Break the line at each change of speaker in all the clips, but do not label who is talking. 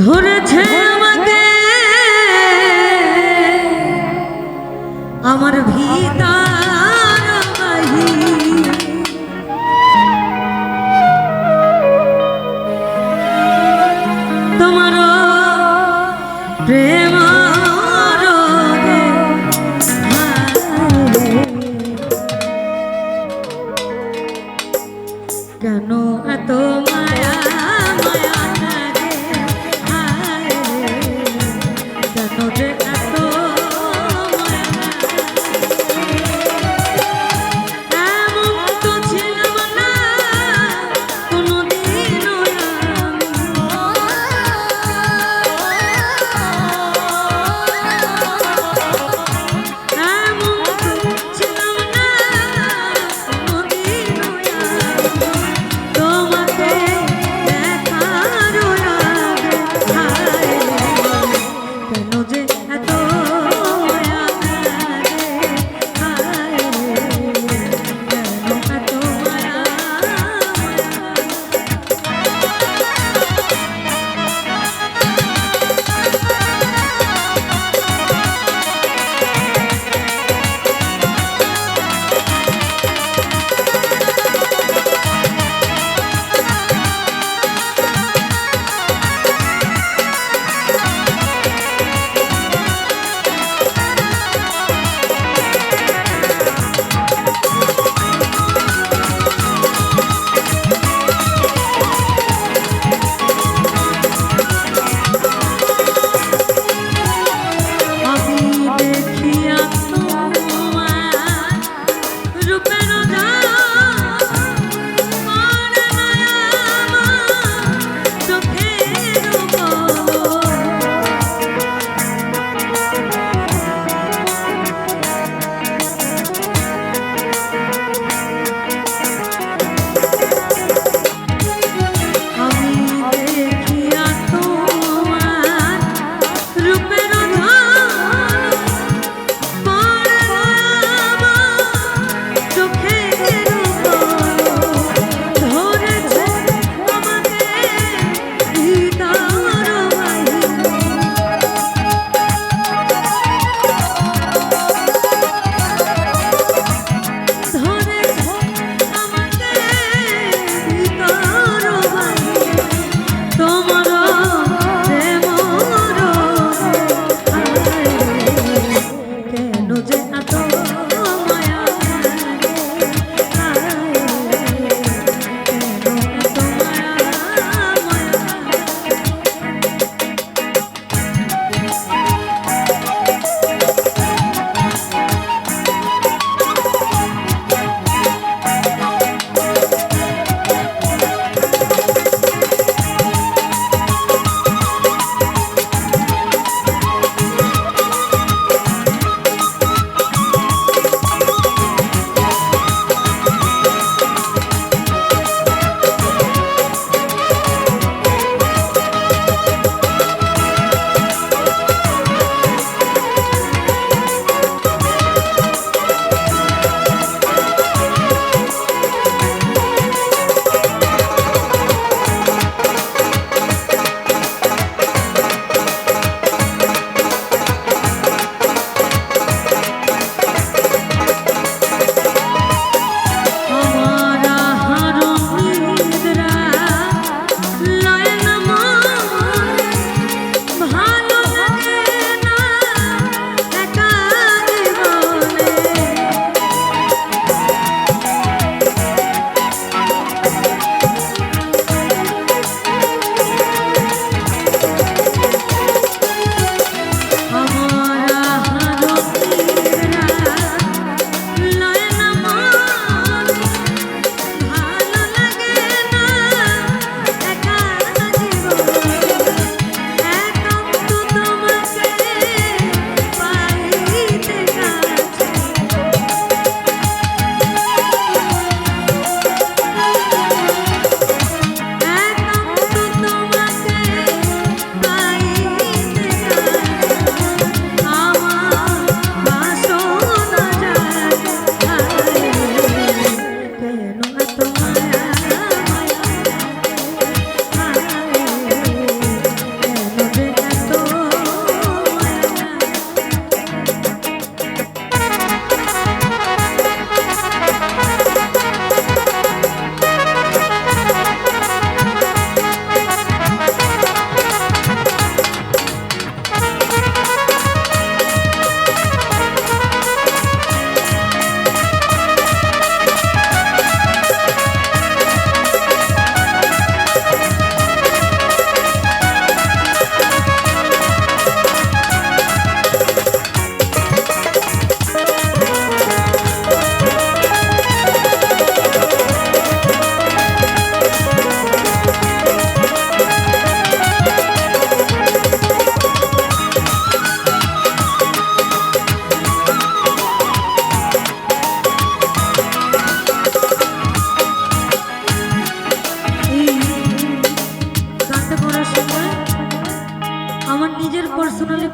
ধরেছে আমাকে। আমার ভিতর বাহির তোমার প্রেম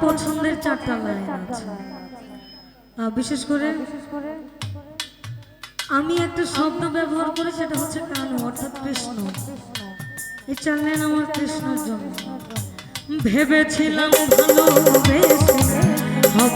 পছন্দের চারটা লাইন আছে। বিশেষ করে আমি একটা শব্দ ব্যবহার করি, সেটা হচ্ছে কানু, অর্থাৎ কৃষ্ণ। এই চার লাইন আমার কৃষ্ণের জন্য ভেবেছিলাম ভালোবেসে হব